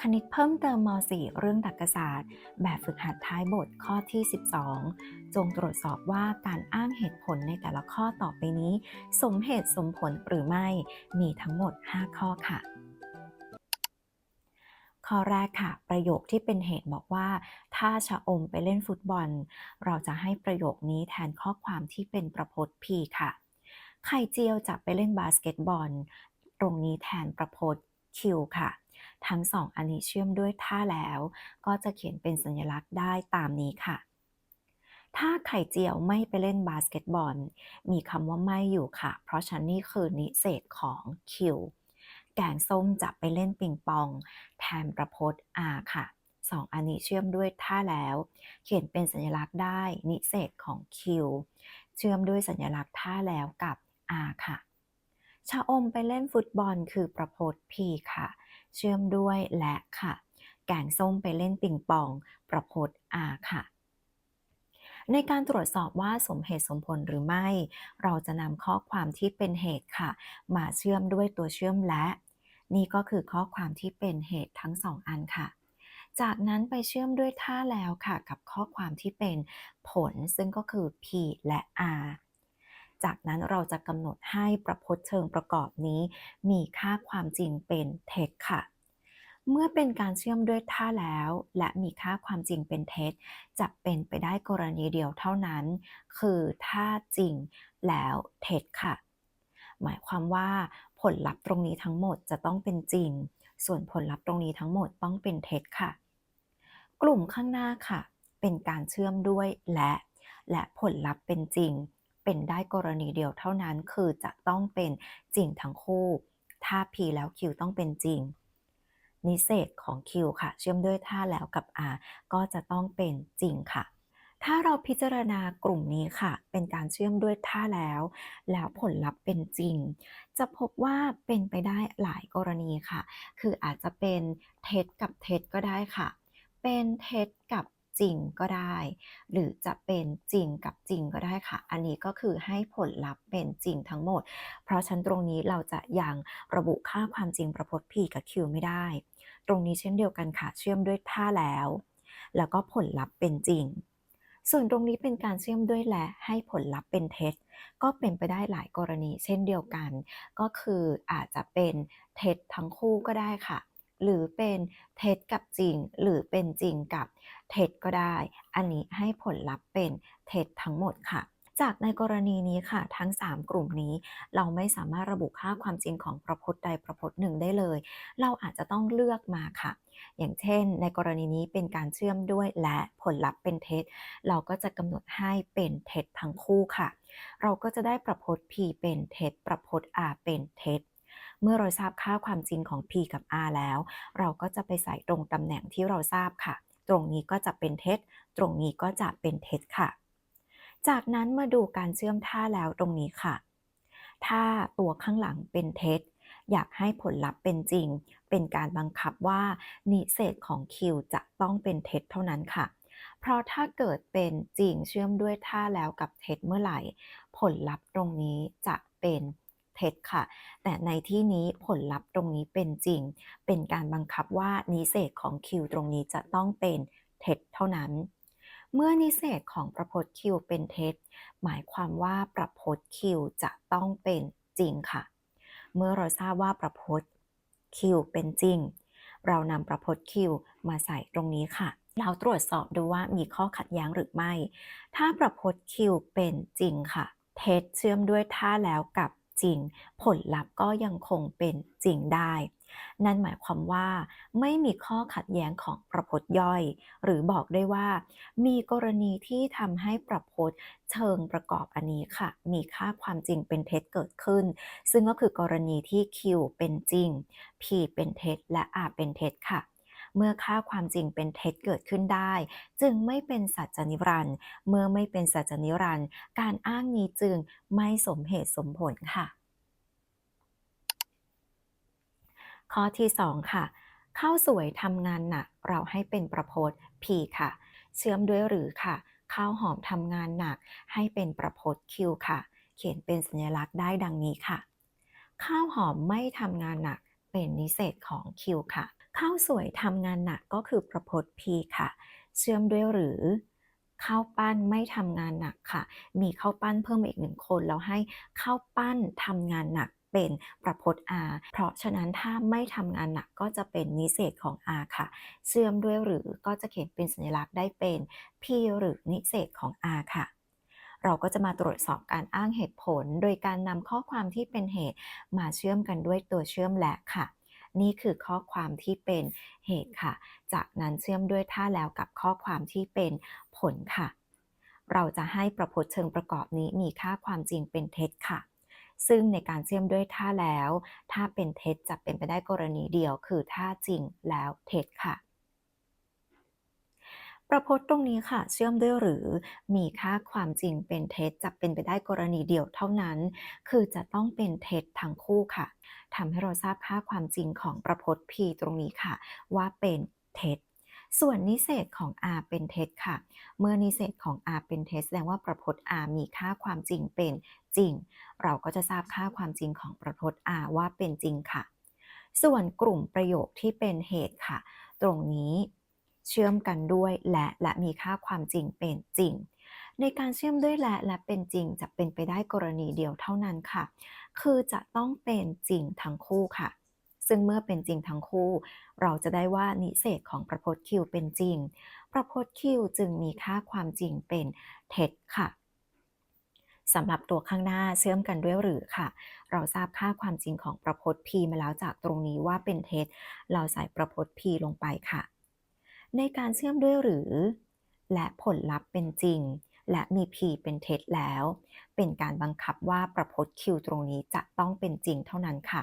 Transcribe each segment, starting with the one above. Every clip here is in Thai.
คณิตเพิ่มเติมม .4 เรื่องตรรกศาสตร์ แบบฝึกหัดท้ายบทข้อที่ 12 จงตรวจสอบว่าการอ้างเหตุผลในแต่ละข้อต่อไปนี้ สมเหตุสมผลหรือไม่ มีทั้งหมด 5 ข้อค่ะ ข้อแรกค่ะ ประโยคที่เป็นเหตุบอกว่า ถ้าชะอมไปเล่นฟุตบอล เราจะให้ประโยคนี้แทนข้อความที่เป็นประพจน์ P ค่ะ ไข่เจียวจะไปเล่นบาสเกตบอล ตรงนี้แทนประพจน์ Q ค่ะ ทั้งสองอันนี้เชื่อมด้วยท่าแล้ว ก็จะเขียนเป็นสัญลักษณ์ได้ตามนี้ค่ะ ถ้าไข่เจียวไม่ไปเล่นบาสเกตบอล มีคำว่าไม่อยู่ค่ะ เพราะฉะนั้นนี่คือนิเศษของ Q แกงส้มจะไปเล่นปิงปอง แทนประพจน์ R ค่ะสองอันนี้เชื่อมด้วยท่าแล้ว เขียนเป็นสัญลักษณ์ได้ นิเศษของ Q เชื่อมด้วยสัญลักษณ์ท่าแล้วกับ R ค่ะชะอมไปเล่นฟุตบอลคือประพจน์ P ค่ะ เชื่อมด้วยและค่ะ แกงส้มไปเล่นปิงปอง ประพจน์ค่ะ ในการตรวจสอบว่าสมเหตุสมผลหรือไม่ เราจะนำข้อความที่เป็นเหตุค่ะ มาเชื่อมด้วยตัวเชื่อมและ นี่ก็คือข้อความที่เป็นเหตุทั้งสองอันค่ะจากนั้นไปเชื่อมด้วยท่าแล้วค่ะ กับข้อความที่เป็นผลซึ่งก็คือ P และ R จากนั้นเราจะกำหนดให้ประพจน์เชิงประกอบนี้ มีค่าความจริงเป็นเท็จค่ะ เมื่อเป็นการเชื่อมด้วยท่าแล้ว และมีค่าความจริงเป็นเท็จจะเป็นไปได้กรณีเดียวเท่านั้น คือถ้าจริงแล้วเท็จค่ะ หมายความว่าผลลัพธ์ตรงนี้ทั้งหมดจะต้องเป็นจริง ส่วนผลลัพธ์ตรงนี้ทั้งหมดต้องเป็นเท็จค่ะ กลุ่มข้างหน้าค่ะ เป็นการเชื่อมด้วยและ และผลลัพธ์เป็นจริง เป็นได้กรณีเดียวเท่านั้นคือจะต้องเป็นจริงทั้งคู่ ถ้า P แล้ว Q ต้องเป็นจริง นิเศษของ Q ค่ะ เชื่อมด้วยท่าแล้วกับ R ก็จะต้องเป็นจริงค่ะ ถ้าเราพิจารณากลุ่มนี้ค่ะ เป็นการเชื่อมด้วยท่าแล้ว แล้วผลลัพธ์เป็นจริง จะพบว่าเป็นไปได้หลายกรณีค่ะ คืออาจจะเป็นเท็จกับเท็จก็ได้ค่ะ เป็นเท็จกับ จริงก็ได้ หรือจะเป็นจริงกับจริงก็ได้ค่ะ อันนี้ก็คือให้ผลลัพธ์เป็นจริงทั้งหมด เพราะชั้นตรงนี้เราจะยังระบุค่าความจริงประพจน์ P กับ Q ไม่ได้ ตรงนี้เช่นเดียวกันค่ะ เชื่อมด้วยท่าแล้ว แล้วก็ผลลัพธ์เป็นจริง ส่วนตรงนี้เป็นการเชื่อมด้วยและให้ผลลัพธ์เป็นเท็จก็เป็นไปได้หลายกรณีเช่นเดียวกัน ก็คืออาจจะเป็นเท็จทั้งคู่ก็ได้ค่ะ หรือเป็นเท็จกับจริง หรือเป็นจริงกับเท็จก็ได้ อันนี้ให้ผลลัพธ์เป็นเท็จทั้งหมดค่ะจากในกรณีนี้ค่ะ ทั้ง 3 กลุ่มนี้ เราไม่สามารถระบุค่าความจริงของประพจน์ใดประพจน์หนึ่งได้เลย เราอาจจะต้องเลือกมาค่ะ อย่างเช่น ในกรณีนี้เป็นการเชื่อมด้วยและผลลัพธ์เป็นเท็จ เราก็จะกำหนดให้เป็นเท็จทั้งคู่ค่ะ เราก็จะได้ประพจน์ P เป็นเท็จประพจน์ R เป็นเท็จ เมื่อเราทราบค่าความจริงของ P กับ R แล้ว เราก็จะไปใส่ตรงตำแหน่งที่เราทราบค่ะ ตรงนี้ก็จะเป็นเท็จ ตรงนี้ก็จะเป็นเท็จค่ะ จากนั้นมาดูการเชื่อมท่าแล้วตรงนี้ค่ะ ถ้าตัวข้างหลังเป็นเท็จ อยากให้ผลลัพธ์เป็นจริง เป็นการบังคับว่านิเศษของ Q จะต้องเป็นเท็จเท่านั้นค่ะเพราะถ้าเกิดเป็นจริงเชื่อมด้วยท่าแล้วกับเท็จเมื่อไหร่ ผลลัพธ์ตรงนี้จะเป็น เท็จค่ะ แต่ในที่นี้ผลลัพธ์ตรงนี้เป็นจริง เป็นการบังคับว่านิเศษของ Q ตรงนี้จะต้องเป็นเท็จเท่านั้น เมื่อนิเศษของประพจน์ Q เป็นเท็จ หมายความว่าประพจน์ Q จะต้องเป็นจริงค่ะ เมื่อเราทราบว่าประพจน์ Q เป็นจริง เรานำประพจน์ Q มาใส่ตรงนี้ค่ะเราตรวจสอบดูว่ามีข้อขัดแย้งหรือไม่ ถ้าประพจน์ Q เป็นจริงค่ะ เท็จเชื่อมด้วยท่าแล้วกับ จริง ผลลัพธ์ก็ยังคงเป็นจริงได้ นั่นหมายความว่า ไม่มีข้อขัดแย้งของประพจน์ย่อย หรือบอกได้ว่า มีกรณีที่ทำให้ประพจน์เชิงประกอบอันนี้ค่ะ มีค่าความจริงเป็นเท็จเกิดขึ้น ซึ่งก็คือกรณีที่ Q เป็นจริง P เป็นเท็จและ R เป็นเท็จค่ะ เมื่อค่าความจริงเป็นเท็จเกิดขึ้นได้ จึงไม่เป็นสัจจนิรันด์เมื่อไม่เป็นสัจจนิรันด์การอ้างนี้จึงไม่สมเหตุสมผลค่ะ ข้อที่ 2 ค่ะ ข้าวสวยทำงานหนักเราให้เป็นประพจน์ P ค่ะ เชื่อมด้วยหรือค่ะ ข้าวหอมทำงานหนักให้เป็นประพจน์ Q ค่ะ เขียนเป็นสัญลักษณ์ได้ดังนี้ค่ะ ข้าวหอมไม่ทำงานหนักเป็นนิเศษของ Q ค่ะ ข้าวสวยทำงานหนักก็คือประพจน์ P ค่ะ เชื่อมด้วยหรือข้าวปั้นไม่ทำงานหนักค่ะ มีข้าวปั้นเพิ่มอีกหนึ่งคนแล้วให้ข้าวปั้นทำงานหนักเป็นประพจน์ R เพราะฉะนั้นถ้าไม่ทำงานหนักก็จะเป็นนิเศษของ R ค่ะ เชื่อมด้วยหรือก็จะเขียนเป็นสัญลักษณ์ได้เป็น P หรือนิเศษของ R ค่ะ เราก็จะมาตรวจสอบการอ้างเหตุผล โดยการนำข้อความที่เป็นเหตุมาเชื่อมกันด้วยตัวเชื่อมและค่ะ นี่คือข้อความที่เป็นเหตุค่ะ จากนั้นเชื่อมด้วยท่าแล้วกับข้อความที่เป็นผลค่ะ เราจะให้ประพจน์เชิงประกอบนี้มีค่าความจริงเป็นเท็จค่ะซึ่งในการเชื่อมด้วยท่าแล้ว ถ้าเป็นเท็จจะเป็นไปได้กรณีเดียว คือท่าจริงแล้วเท็จค่ะ ประพจน์ตรงนี้ค่ะ เชื่อมด้วยหรือมีค่าความจริงเป็นเท็จจะเป็นไปได้กรณีเดียวเท่านั้น คือจะต้องเป็นเท็จทั้งคู่ค่ะทำให้เราทราบค่าความจริงของประพจน์ P ตรงนี้ค่ะ ว่าเป็นเท็จส่วนนิเศษของ R เป็นเท็จค่ะ เมื่อนิเศษของ R เป็นเท็จแสดงว่าประพจน์ R มีค่าความจริงเป็นจริง เราก็จะทราบค่าความจริงของประพจน์ R ว่าเป็นจริงค่ะ ส่วนกลุ่มประโยคที่เป็นเหตุค่ะ ตรงนี้ เชื่อมกันด้วยและและมีค่าความจริงเป็นจริง ในการเชื่อมด้วยและและเป็นจริงจะเป็นไปได้กรณีเดียวเท่านั้นค่ะ คือจะต้องเป็นจริงทั้งคู่ค่ะซึ่งเมื่อเป็นจริงทั้งคู่ เราจะได้ว่านิเศษของประพจน์ Q เป็นจริง ประพจน์ Q จึงมีค่าความจริงเป็นเท็จค่ะสำหรับตัวข้างหน้าเชื่อมกันด้วยหรือค่ะ เราทราบค่าความจริงของประพจน์ P มาแล้วจากตรงนี้ว่าเป็นเท็จ เราใส่ประพจน์ P ลงไปค่ะ ในการเชื่อมด้วยหรือ และผลลัพธ์เป็นจริง และมี P เป็นเท็จแล้ว เป็นการบังคับว่าประพจน์ Q ตรงนี้จะต้องเป็นจริงเท่านั้นค่ะ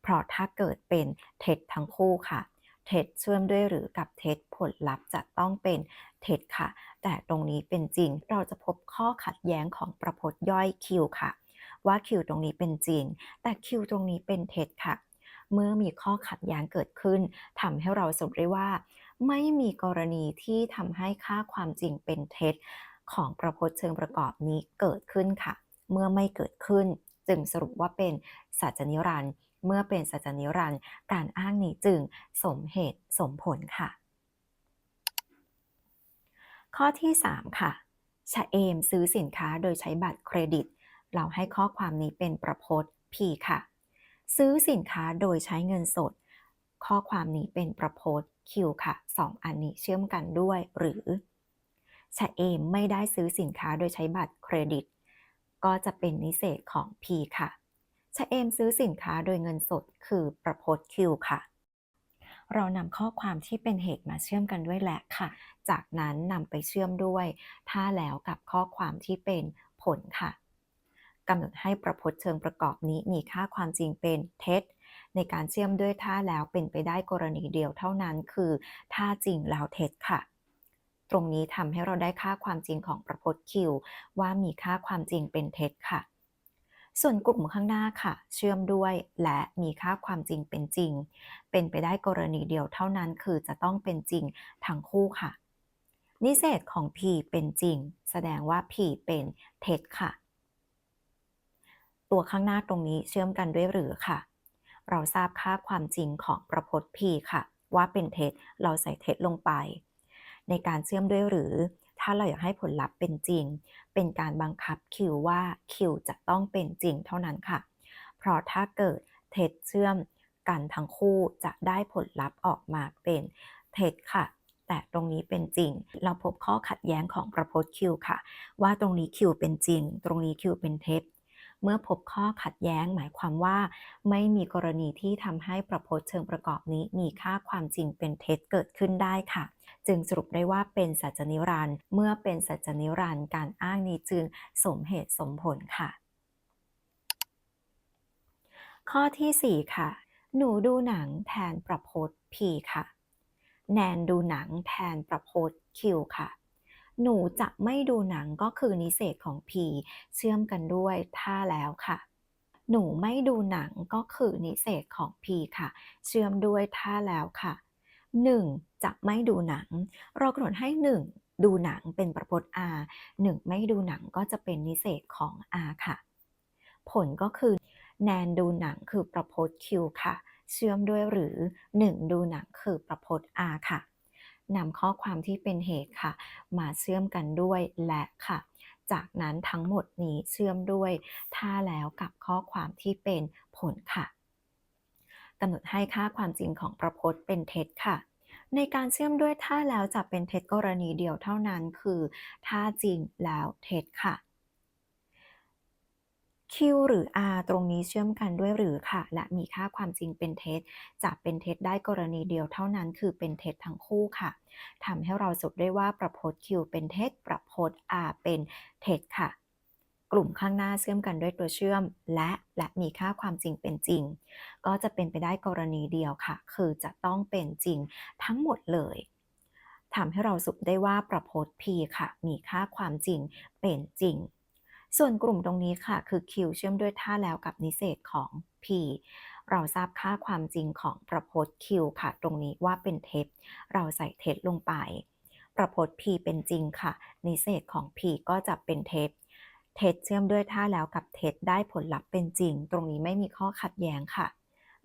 เพราะถ้าเกิดเป็นเท็จทั้งคู่ค่ะ เท็จเชื่อมด้วยหรือกับเท็จผลลัพธ์จะต้องเป็นเท็จค่ะ แต่ตรงนี้เป็นจริง เราจะพบข้อขัดแย้งของประพจน์ย่อย Q ค่ะ ว่า Q ตรงนี้เป็นจริง แต่ Q ตรงนี้เป็นเท็จค่ะ เมื่อมีข้อขัดแย้งเกิดขึ้นทำให้เราสรุปได้ว่า ไม่มีกรณีที่ทำให้ค่าความจริงเป็นเท็จ ของประพจน์เชิงประกอบนี้เกิดขึ้นค่ะ เมื่อไม่เกิดขึ้น จึงสรุปว่าเป็นสัจนิรันดร์เมื่อเป็นสัจนิรันดร์การอ้างนี้จึงสมเหตุสมผลค่ะ ข้อที่ 3 ค่ะชะเอมซื้อสินค้าโดยใช้บัตรเครดิต เราให้ข้อความนี้เป็นประพจน์ P ค่ะ ซื้อสินค้าโดยใช้เงินสด ข้อความนี้เป็นประโพจน์ Q ค่ะ 2 อันนี้เชื่อมกันด้วย หรือชะเอมไม่ได้ซื้อสินค้าโดยใช้บัตรเครดิต ก็จะเป็นนิเศษของ P ค่ะชะเอมซื้อสินค้าโดยเงินสดคือประโพจน์ Q ค่ะ เรานำข้อความที่เป็นเหตุมาเชื่อมกันด้วยแหละค่ะ จากนั้นนำไปเชื่อมด้วย ถ้าแล้วกับข้อความที่เป็นผลค่ะ กำหนดให้ประพจน์เชิงประกอบนี้มีค่าความจริงเป็นเท็จ ในการเชื่อมด้วยท่าแล้วเป็นไปได้กรณีเดียวเท่านั้นคือท่าจริงแล้วเท็จค่ะ ตรงนี้ทำให้เราได้ค่าความจริงของประพจน์ Q ว่ามีค่าความจริงเป็นเท็จค่ะ ส่วนกลุ่มข้างหน้าค่ะ เชื่อมด้วยและมีค่าความจริงเป็นจริง เป็นไปได้กรณีเดียวเท่านั้นคือจะต้องเป็นจริงทั้งคู่ค่ะนิเศษของ P เป็นจริง แสดงว่า P เป็นเท็จค่ะ ตัวข้างหน้าตรงนี้เชื่อมกันด้วยหรือค่ะ เราทราบค่าความจริงของประพจน์ P ค่ะ ว่าเป็นเท็จเราใส่เท็จลงไป ในการเชื่อมด้วยหรือ ถ้าเราอยากให้ผลลัพธ์เป็นจริง เป็นการบังคับคิวว่าคิวจะต้องเป็นจริงเท่านั้นค่ะ เพราะถ้าเกิดเท็จเชื่อมกันทั้งคู่จะได้ผลลัพธ์ออกมาเป็นเท็จค่ะ แต่ตรงนี้เป็นจริง เราพบข้อขัดแย้งของประพจน์คิวค่ะ ว่าตรงนี้คิวเป็นจริง ตรงนี้คิวเป็นเท็จ เมื่อพบข้อขัดแย้งหมายความว่า ไม่มีกรณีที่ทำให้ประพจน์เชิงประกอบนี้มีค่าความจริงเป็นเท็จเกิดขึ้นได้ค่ะ จึงสรุปได้ว่าเป็นสัจนิรันด์เมื่อเป็นสัจนิรันด์การอ้างนี้จึงสมเหตุสมผลค่ะ ข้อที่ 4 ค่ะ หนูดูหนังแทนประพจน์ P ค่ะ แนนดูหนังแทนประพจน์ Q ค่ะ หนูจะไม่ดูหนังก็คือนิเศษของ P เชื่อมกันด้วยท่าแล้วค่ะ หนูไม่ดูหนังก็คือนิเศษของ P ค่ะ เชื่อมด้วยท่าแล้วค่ะ 1. จะไม่ดูหนัง เรากำหนดให้ 1. ดูหนังเป็นประพจน์ R 1 ไม่ดูหนังก็จะเป็นนิเศษของ R ค่ะ ผลก็คือ แนนดูหนังคือประพจน์ Q ค่ะ เชื่อมด้วยหรือ 1. ดูหนังคือประพจน์ R ค่ะ นำข้อความที่เป็นเหตุค่ะ มาเชื่อมกันด้วยและค่ะ จากนั้นทั้งหมดนี้เชื่อมด้วยถ้าแล้วกับข้อความที่เป็นผลค่ะกำหนดให้ค่าความจริงของประพจน์เป็นเท็จค่ะในการเชื่อมด้วยท่าแล้วจะเป็นเท็จกรณีเดียวเท่านั้นคือท่าจริงแล้วเท็จค่ะ Q หรือ R ตรงนี้เชื่อมกันด้วยหรือค่ะ และมีค่าความจริงเป็นเท็จจะเป็นเท็จได้กรณีเดียวเท่านั้นคือเป็นเท็จทั้งคู่ค่ะทำให้เราสรุปได้ว่าประพจน์ Q เป็นเท็จ ประพจน์ R เป็นเท็จค่ะ กลุ่มข้างหน้าเชื่อมกันด้วยตัวเชื่อม และและมีค่าความจริงเป็นจริง ก็จะเป็นไปได้กรณีเดียวค่ะ คือจะต้องเป็นจริงทั้งหมดเลยทำให้เราสรุปได้ว่าประพจน์ P ค่ะ มีค่าความจริงเป็นจริง ส่วนกลุ่มตรงนี้ค่ะ คือ Q เชื่อมด้วยท่าแล้วกับนิเศษของ P เราทราบค่าความจริงของประพจน์ Q ค่ะ ตรงนี้ว่าเป็นเท็จเราใส่เท็จลงไป ประพจน์ P เป็นจริงค่ะ นิเศษของ P ก็จะเป็นเท็จเท็จเชื่อมด้วยท่าแล้วกับเท็จได้ผลลัพธ์เป็นจริง ตรงนี้ไม่มีข้อขัดแย้งค่ะ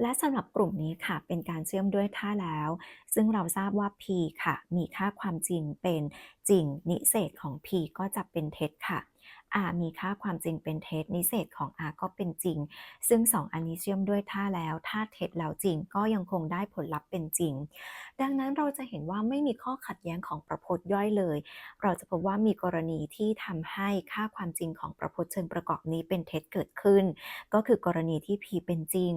และสำหรับกลุ่มนี้ค่ะ เป็นการเชื่อมด้วยท่าแล้ว ซึ่งเราทราบว่า P ค่ะ มีค่าความจริงเป็นจริง นิเศษของ P ก็จะเป็นเท็จค่ะ R มีค่าความจริงเป็นเท็จนิเศษของ R ก็เป็นจริง ซึ่ง 2 อันนี้เชื่อมด้วยท่าแล้ว ถ้าเท็จแล้วจริงก็ยังคงได้ผลลัพธ์เป็นจริง ดังนั้นเราจะเห็นว่าไม่มีข้อขัดแย้งของประพจน์ย่อยเลย เราจะพบว่ามีกรณีที่ทำให้ค่าความจริงของประพจน์เชิงประกอบนี้เป็นเท็จเกิดขึ้น ก็คือกรณีที่ P เป็นจริง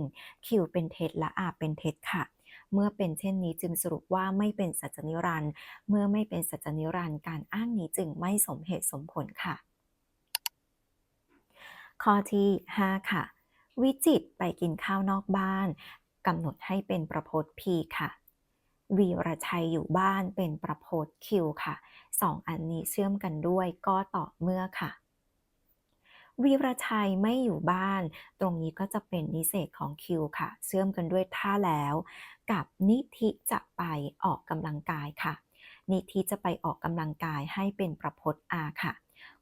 Q เป็นเท็จและ R เป็นเท็จค่ะเมื่อเป็นเช่นนี้จึงสรุปว่าไม่เป็นสัจนิรันด์เมื่อไม่เป็นสัจนิรันด์การอ้างนี้จึงไม่สมเหตุสมผลค่ะ ข้อที่ 5 ค่ะ วิจิตไปกินข้าวนอกบ้านกำหนดให้เป็นประพจน์ P ค่ะ วีรชัยอยู่บ้านเป็นประพจน์ Q ค่ะสองอันนี้เชื่อมกันด้วยก็ต่อเมื่อค่ะ วีรชัยไม่อยู่บ้าน ตรงนี้ก็จะเป็นนิเศษของ Q ค่ะ เชื่อมกันด้วยท่าแล้ว กับนิธิจะไปออกกำลังกายค่ะ นิธิจะไปออกกำลังกายให้เป็นประพจน์ R ค่ะ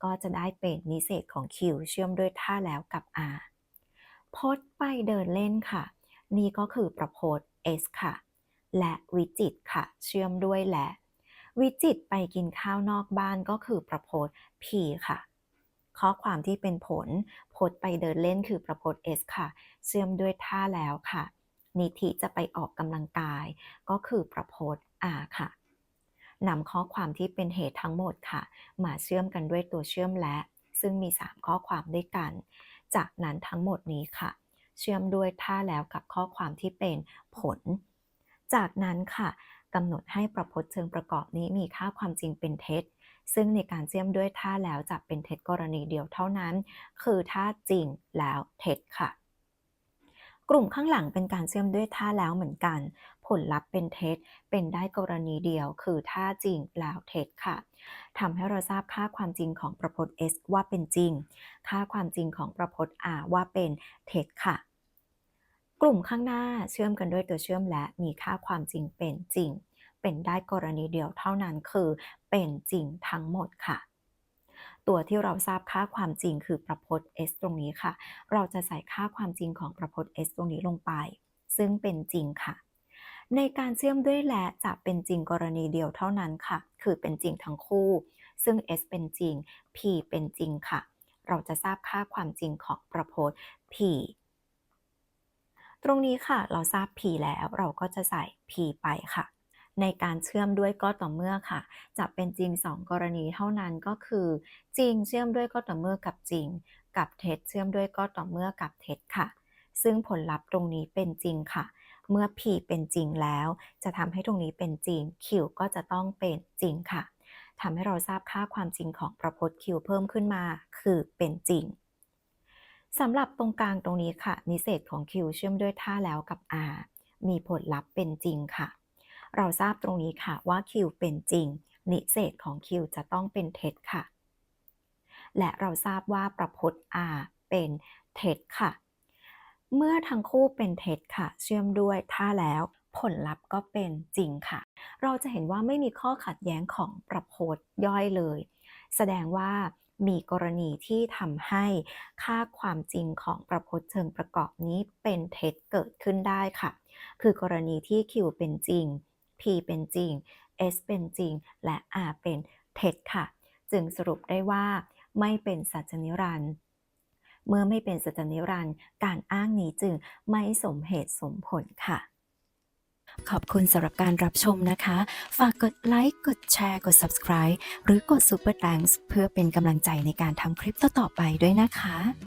ก็จะได้เป็นนิเศษของ Q เชื่อมด้วยท่าแล้วกับ R พดไปเดินเล่นค่ะ นี่ก็คือประพจน์ S ค่ะ และวิจิตค่ะ เชื่อมด้วยและ วิจิตไปกินข้าวนอกบ้านก็คือประพจน์ P ค่ะ ข้อความที่เป็นผลพดไปเดินเล่นคือประพจน์ S ค่ะ เชื่อมด้วยท่าแล้วค่ะ นิธิจะไปออกกำลังกาย ก็คือประพจน์ R ค่ะ นำข้อความที่เป็นเหตุทั้งหมดค่ะ มาเชื่อมกันด้วยตัวเชื่อมและ ซึ่งมี 3 ข้อความด้วยกัน จากนั้นทั้งหมดนี้ค่ะ เชื่อมด้วยท่าแล้วกับข้อความที่เป็นผล จากนั้นค่ะกำหนดให้ประพจน์เชิงประกอบนี้มีค่าความจริงเป็นเท็จ ซึ่งในการเชื่อมด้วยท่าแล้วจะเป็นเท็จกรณีเดียวเท่านั้น คือท่าจริงแล้วเท็จค่ะกลุ่มข้างหลังเป็นการเชื่อมด้วยท่าแล้วเหมือนกัน ผลลัพธ์เป็นเท็จ เป็นได้กรณีเดียว คือท่าจริงแล้วเท็จค่ะทำให้เราทราบค่าความจริงของประพจน์ S ว่าเป็นจริง ค่าความจริงของประพจน์ R ว่าเป็นเท็จค่ะ กลุ่มข้างหน้าเชื่อมกันด้วยตัวเชื่อมและมีค่าความจริงเป็นจริง เป็นได้กรณีเดียวเท่านั้นคือเป็นจริงทั้งหมดค่ะตัวที่เราทราบค่าความจริงคือประพจน์ s ตรงนี้ค่ะ เราจะใส่ค่าความจริงของประพจน์ s ตรงนี้ลงไป ซึ่งเป็นจริงค่ะ ในการเชื่อมด้วยและจะเป็นจริงกรณีเดียวเท่านั้นค่ะ คือเป็นจริงทั้งคู่ ซึ่ง s เป็นจริง p เป็นจริงค่ะ เราจะทราบค่าความจริงของประพจน์ p ตรงนี้ค่ะเราทราบ p แล้วเราก็จะใส่ p ไปค่ะ ในการเชื่อมด้วยก็ต่อเมื่อค่ะ จะเป็นจริง 2 กรณีเท่านั้นก็คือ จริงเชื่อมด้วยก็ต่อเมื่อกับจริง กับเท็จเชื่อมด้วยก็ต่อเมื่อกับเท็จค่ะ ซึ่งผลลัพธ์ตรงนี้เป็นจริงค่ะ เมื่อ p เป็นจริงแล้ว จะทำให้ตรงนี้เป็นจริง q ก็จะต้องเป็นจริงค่ะทำให้เราทราบค่าความจริงของประพจน์ q เพิ่มขึ้นมา คือเป็นจริงสำหรับตรงกลางตรงนี้ค่ะ นิเศษของ q เชื่อมด้วยท่าแล้วกับ r มีผลลัพธ์เป็นจริงค่ะ เราทราบตรงนี้ค่ะว่า Q เป็นจริง นิเศษของ Q จะต้องเป็นเท็จค่ะ และเราทราบว่าประพจน์ R เป็นเท็จค่ะ เมื่อทั้งคู่เป็นเท็จค่ะ เชื่อมด้วยถ้าแล้วผลลัพธ์ก็เป็นจริงค่ะ เราจะเห็นว่าไม่มีข้อขัดแย้งของประพจน์ย่อยเลย แสดงว่ามีกรณีที่ทำให้ค่าความจริงของประพจน์เชิงประกอบนี้เป็นเท็จเกิดขึ้นได้ค่ะ คือกรณีที่ Q เป็นจริง P เป็นจริง S เป็นจริง และ R เป็นเท็จค่ะ จึงสรุปได้ว่าไม่เป็นสัจนิรันด์ เมื่อไม่เป็นสัจนิรันดร์การอ้างนี้จึงไม่สมเหตุสมผลค่ะขอบคุณสำหรับการรับชมนะคะ ฝากกดไลค์ กดแชร์ กด subscribe หรือกด super thanks เพื่อเป็นกำลังใจในการทำคลิปต่อๆไปด้วยนะคะ